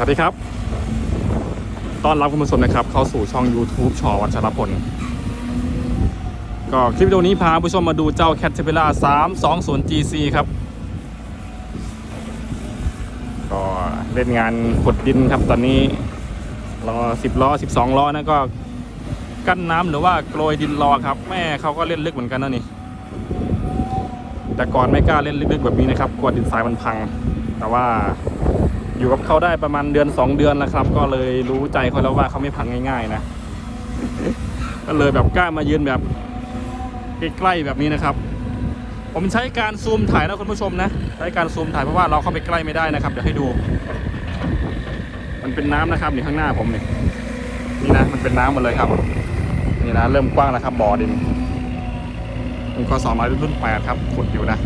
สวัสดีครับต้อนรับคุณผู้ชมนะครับ เข้าสู่ช่อง YouTube ชอวัชรพล ก็คลิปวิดีโอนี้พาผู้ชมมาดูเจ้า c a t e r p i l l a r 320 GC ครับ ก็เล่นงานขุดดินครับตอนนี้รอ10 ล้อ 12 ล้อนะก็กั้นน้ำหรือว่าโกรยดินรอครับ แม่เขาก็เล่นลึกเหมือนกันนะนี่ แต่ก่อนไม่กล้าเล่นลึกๆแบบนี้นะครับกลัวดินทรายมันพัง แต่ว่า อยู่กับเขาได้ประมาณเดือน 2 เดือนแล้วครับ ก็เลยรู้ใจเขาแล้วว่าเขาไม่พังง่าย ๆ นะ ก็เลยแบบกล้ามายืนแบบใกล้ๆแบบนี้นะครับ ผมใช้การซูมถ่ายนะคุณผู้ชมนะใช้การซูมถ่ายเพราะว่าเราเข้าไปใกล้ไม่ได้นะครับเดี๋ยวให้ดู มันเป็นน้ำนะครับนี่ข้างหน้าผมนี่นี่นะมันเป็นน้ำหมดเลยครับ นี่นะเริ่มกว้างแล้วครับบ่อดินเป็นคอสอมารุ่นแปดครับขุดอยู่นะ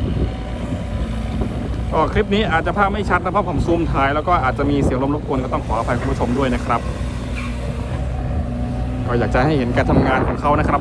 ก็คลิปนี้อาจจะภาพไม่ชัดนะเพราะผมซูมถ่ายแล้วก็อาจจะมีเสียงลมรบกวนก็ต้องขออภัยคุณผู้ชมด้วยนะครับ ก็อยากจะให้เห็นการทำงานของเขานะครับ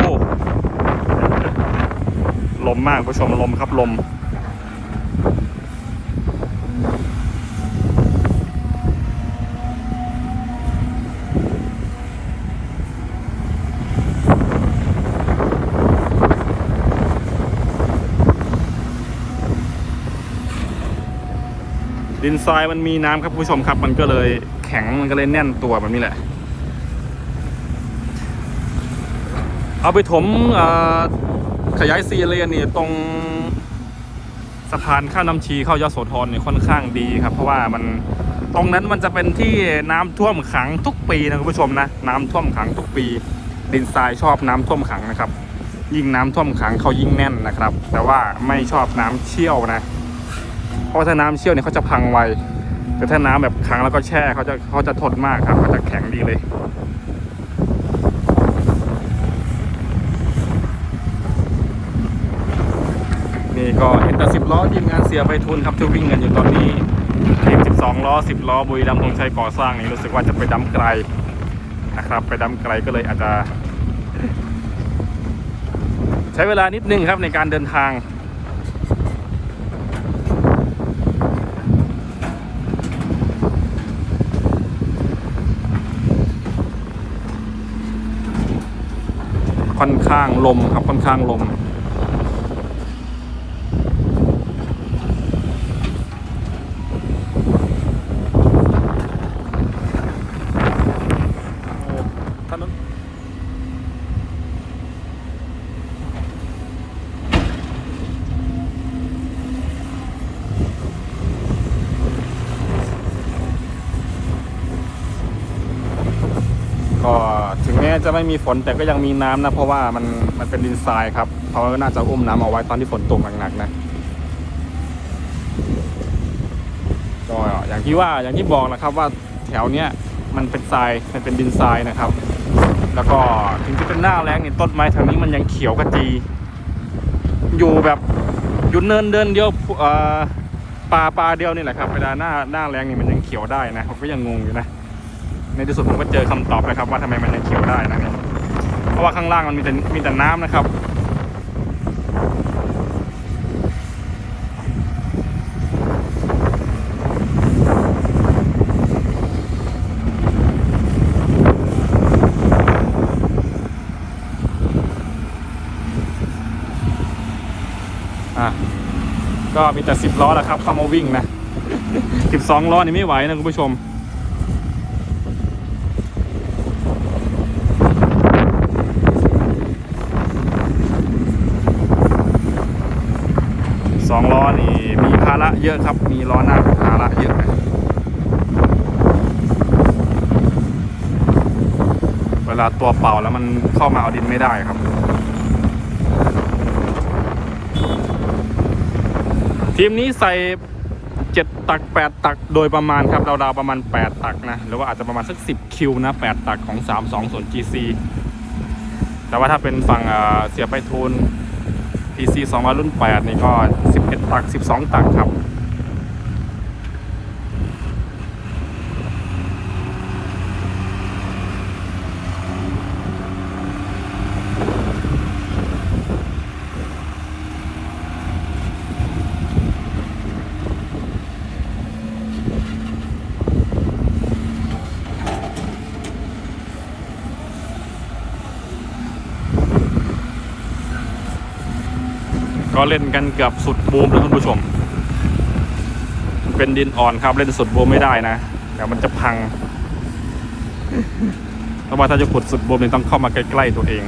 โอ้ล มมากผู้ชมลมครับลม ดินทรายมันมีน้ำครับผู้ชมครับ มันก็เลยแข็งมันก็เลยแน่นตัวแบบนี้แหละเอาไปถมอ่อ ขยายซีเลนเนี่ยตรงสะพานข้ามน้ำชีเข้ายโสธรเนี่ยค่อนข้างดีครับ เพราะว่ามันตรงนั้นมันจะเป็นที่น้ำท่วมขังทุกปีนะคุณผู้ชมนะน้ำท่วมขังทุกปี ดินทรายชอบน้ำท่วมขังนะครับ ยิ่งน้ำท่วมขังเขายิ่งแน่นนะครับ แต่ว่าไม่ชอบน้ำเชี่ยวนะ เพราะถ้าน้ำเชี่ยวเนี่ยเขาจะพังไวแต่ถ้าน้ำแบบขังแล้วก็แช่เขาจะเขาจะทนมากครับเขาจะแข็งดีเลย นี่ก็เห็นแต่สิบล้อทีมงานเสียไปทุนครับที่วิ่งกันอยู่ตอนนี้ทีมสิบสองล้อสิบล้อบุรีรัมย์ธงชัยก่อสร้างนี่รู้สึกว่าจะไปดั้มไกลนะครับไปดั้มไกลก็เลยอาจจะ ใช้เวลานิดนึงครับในการเดินทางค่อนข้างลมครับค่อนข้างลม ม้จะไม่มีฝนแต่ก็ยังมีน้ำนะ เพราะว่ามันมันเป็นดินทรายครับเขาก็น่าจะอุ้มน้ำเอาไว้ตอนที่ฝนตกหนักๆนะก็อย่างที่ว่าอย่างที่บอกนะครับว่าแถวเนี้ยมันเป็นทรายมันเป็นดินทรายนะครับ แล้วก็ถึงจะเป็นหน้าแรงเนี่ยต้นไม้แถวนี้มันยังเขียวกระจี อยู่แบบอยู่เนินเดินเดียวป่าป่าเดียวนี่แหละครับเวลาหน้าหน้าแรงนี่มันยังเขียวได้นะผมก็ยังงงอยู่นะ ในที่สุดผมก็เจอคำตอบนะครับ ว่าทำไมมันยังเขียวได้นะเนี่ยเพราะว่าข้างล่างมันมีแต่มีแต่น้ำนะครับอะก็มีแต่สิบล้อแหละครับเข้ามาวิ่งนะสิบสองล้อนี่ไม่ไหวนะคุณผู้ชม เยอะครับ มีล้อหน้าภาระเยอะเวลาตัวเป่าแล้วมันเข้ามาเอาดินไม่ได้ครับ ทีมนี้ใส่เจ็ดตักแปดตักโดยประมาณครับราวๆประมาณแปดตักนะ หรือว่าอาจจะประมาณสักสิบคิวนะแปดตักของสามสองส่วน GC แต่ว่าถ้าเป็นฝั่งเสียไปทูล PC 2 0 0รุ่น8นี่ก็ 11 ตัก 12 ตักครับ ก็เล่นกันเกือบสุดบูมแล้วคุณผู้ชม เป็นดินอ่อนครับเล่นสุดบูมไม่ได้นะเดี๋ยวมันจะพังเพราะว่าถ้าจะขุดสุดบูมเนี่ยต้องเข้ามาใกล้ๆตัวเอง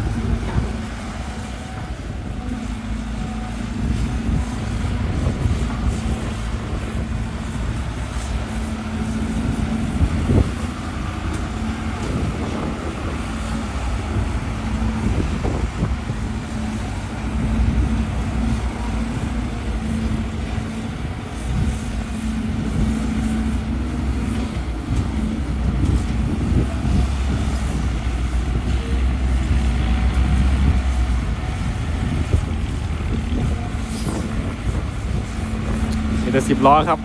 แต่สิบล้อครับ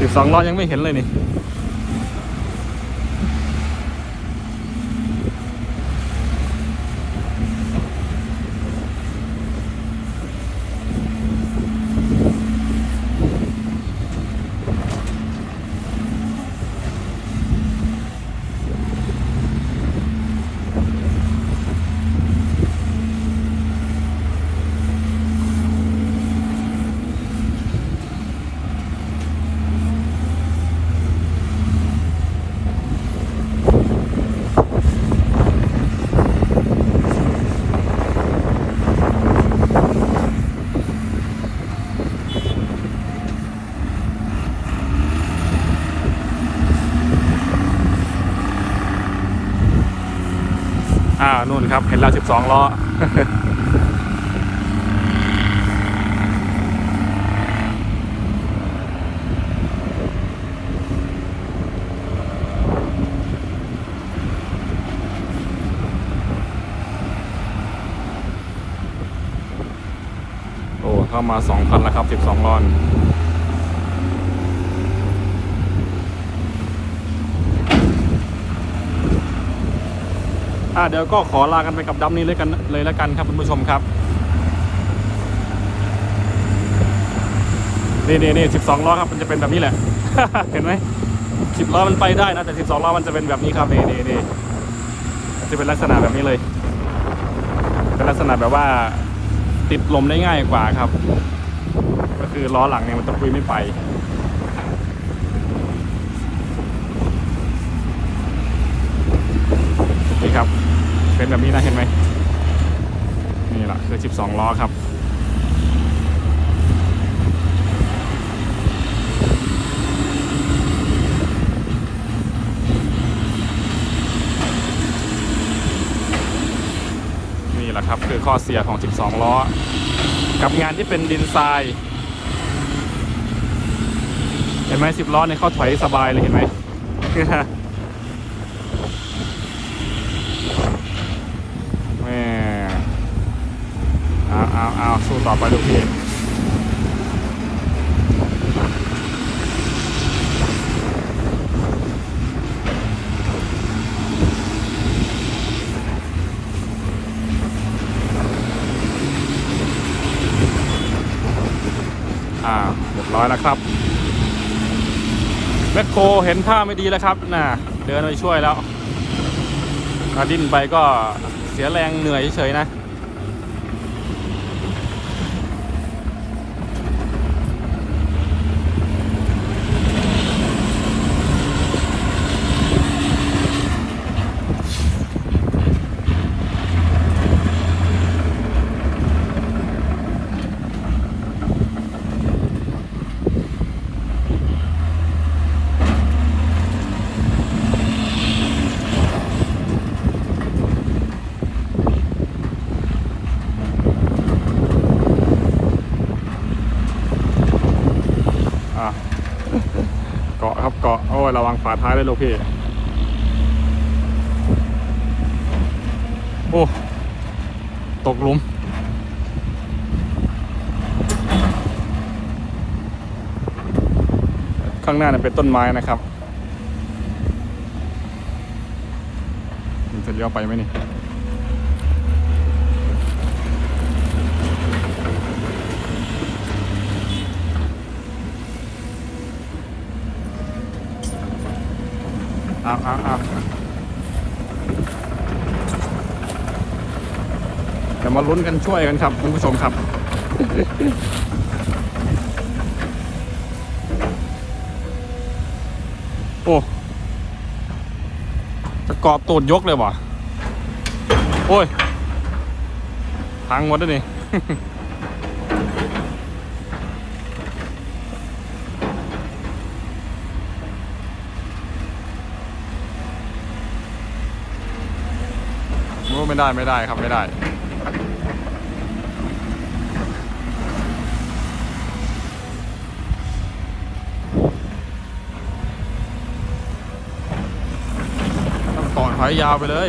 สิบสองล้อยังไม่เห็นเลยนี่ อ่านู่นครับ เห็นแล้วสิบสองล้อโอ้เข้ามาสองคันแล้วครับสิบสองล้อน อ่าเดี๋ยวก็ขอลากันไปกับดำนี้เลยกันเลยแล้วกันครับคุณผู้ชมครับนี่นี่นี่สิบสองล้อครับมันจะเป็นแบบนี้แหละ เห็นไหมสิบล้อมันไปได้นะแต่สิบสองล้อมันจะเป็นแบบนี้ครับนี่นี่นี่จะเป็นลักษณะแบบนี้เลย เป็นลักษณะแบบว่าติดลมได้ง่ายกว่าครับ ก็คือล้อหลังเนี่ยมันตะกุยไม่ไปนี่ครับ เป็นแบบนี้นะเห็นไหมนี่แหละคือ 12 ล้อครับนี่แหละครับคือข้อเสียของ 12 ล้อ กับงานที่เป็นดินทราย เห็นไหม10 ล้อเนี่ยเขาถอยสบายเลยเห็นไหม แม่ เอาเอาเอาสู้ต่อไปทุกทีอ่าเรียบร้อยแล้วครับแมคโครเห็นท่าไม่ดีแล้วครับน่ะเดินไปช่วยแล้วถ้าดิ้นไปก็เสียแรงเหนื่อยเฉยๆนะ ฝาท้ายเลยลูกพี่ โอ้ ตกหลุม ข้างหน้าเนี่ยเป็นต้นไม้นะครับมันจะเลี้ยวไปไหมนี่ เอาเอาเอาเดี๋ยวมาลุ้นกันช่วยกันครับคุณผู้ชมครับ โอ้จะกอบตูดยกเลยวะโอ้ยพังหมดแล้วนี่ ไม่ได้ไม่ได้ครับไม่ได้ ต้องต่อถอยยาวไปเลย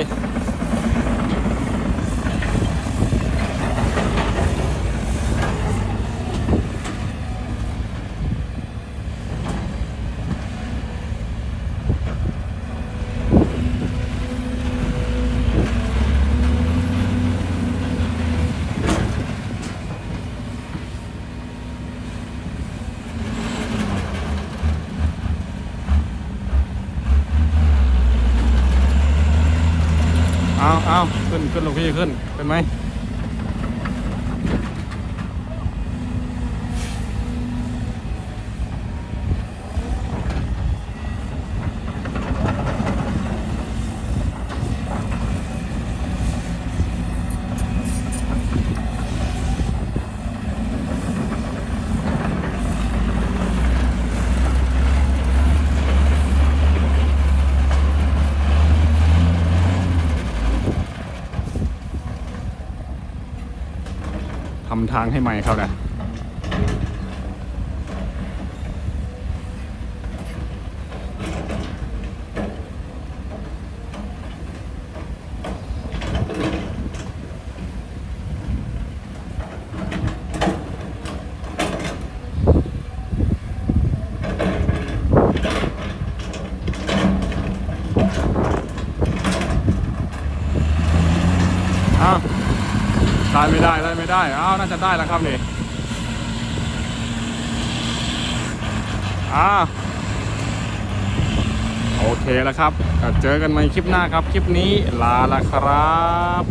เอาเอาขึ้นขึ้น ลูกพี่ขึ้นเป็นไหม ทำทางให้ใหม่เขานะอ้าวได้ไม่ ได้อ้าวน่าจะได้แล้วครับนี่อ้าโอเคแล้วครับเจอกันใหม่คลิปหน้าครับ คลิปนี้ลาละครับ